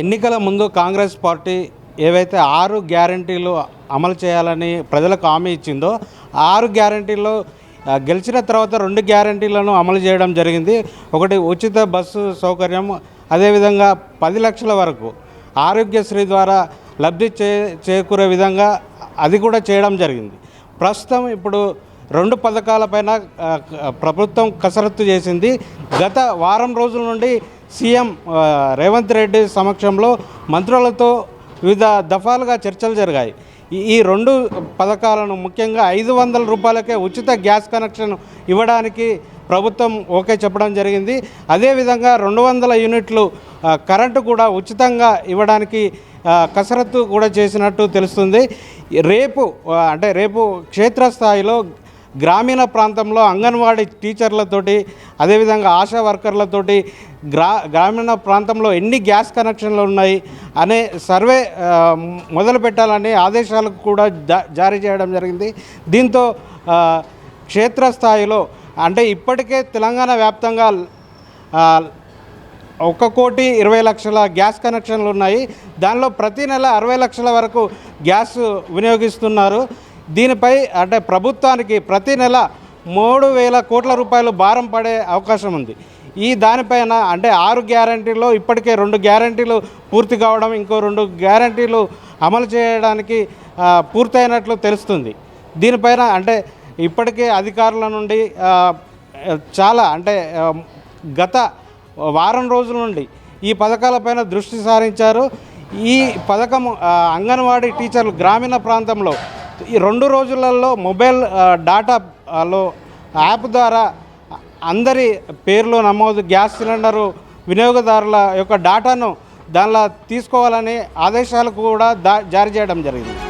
ఎన్నికల ముందు కాంగ్రెస్ పార్టీ ఏవైతే ఆరు గ్యారంటీలు అమలు చేయాలని ప్రజలకు హామీ ఇచ్చిందో ఆరు గ్యారంటీల్లో గెలిచిన తర్వాత రెండు గ్యారంటీలను అమలు చేయడం జరిగింది. ఒకటి ఉచిత బస్సు సౌకర్యం అదేవిధంగా పది లక్షల వరకు ఆరోగ్యశ్రీ ద్వారా లబ్ధి చే చేకూరే విధంగా అది కూడా చేయడం జరిగింది. ప్రస్తుతం ఇప్పుడు రెండు పథకాలపైన ప్రభుత్వం కసరత్తు చేసింది. గత వారం రోజుల నుండి సీఎం రేవంత్ రెడ్డి సమక్షంలో మంత్రులతో వివిధ దఫాలుగా చర్చలు జరిగాయి. ఈ- రెండు పథకాలను ముఖ్యంగా ఐదు వందల రూపాయలకే ఉచిత గ్యాస్ కనెక్షన్ ఇవ్వడానికి ప్రభుత్వం ఓకే చెప్పడం జరిగింది. అదేవిధంగా రెండు వందల యూనిట్లు కరెంటు కూడా ఉచితంగా ఇవ్వడానికి కసరత్తు కూడా చేసినట్టు తెలుస్తుంది. రేపు అంటే రేపు క్షేత్రస్థాయిలో గ్రామీణ ప్రాంతంలో అంగన్వాడీ టీచర్లతోటి అదేవిధంగా ఆశా వర్కర్లతోటి గ్రా గ్రామీణ ప్రాంతంలో ఎన్ని గ్యాస్ కనెక్షన్లు ఉన్నాయి అనే సర్వే మొదలు పెట్టాలని ఆదేశాలకు కూడా జా- జారీ చేయడం జరిగింది. దీంతో క్షేత్రస్థాయిలో అంటే ఇప్పటికే తెలంగాణ వ్యాప్తంగా ఒక కోటి ఇరవై లక్షల గ్యాస్ కనెక్షన్లు ఉన్నాయి. దానిలో ప్రతి నెల అరవై లక్షల వరకు గ్యాస్ వినియోగిస్తున్నారు. దీనిపై అంటే ప్రభుత్వానికి ప్రతి నెల మూడు వేల కోట్ల రూపాయలు భారం పడే అవకాశం ఉంది. ఈ దానిపైన అంటే ఆరు గ్యారంటీలో ఇప్పటికే రెండు గ్యారంటీలు పూర్తి కావడం ఇంకో రెండు గ్యారంటీలు అమలు చేయడానికి పూర్తయినట్లు తెలుస్తుంది. దీనిపైన అంటే ఇప్పటికే అధికారుల నుండి చాలా అంటే గత వారం రోజుల నుండి ఈ పథకాలపైన దృష్టి సారించారు. ఈ పథకం అంగన్వాడీ టీచర్లు గ్రామీణ ప్రాంతంలో ఈ రెండు రోజులలో మొబైల్ డాటాలో యాప్ ద్వారా అందరి పేర్లు నమోదు గ్యాస్ సిలిండరు వినియోగదారుల యొక్క డాటాను దానిలో తీసుకోవాలని ఆదేశాలు కూడా దా జారీ చేయడం జరిగింది.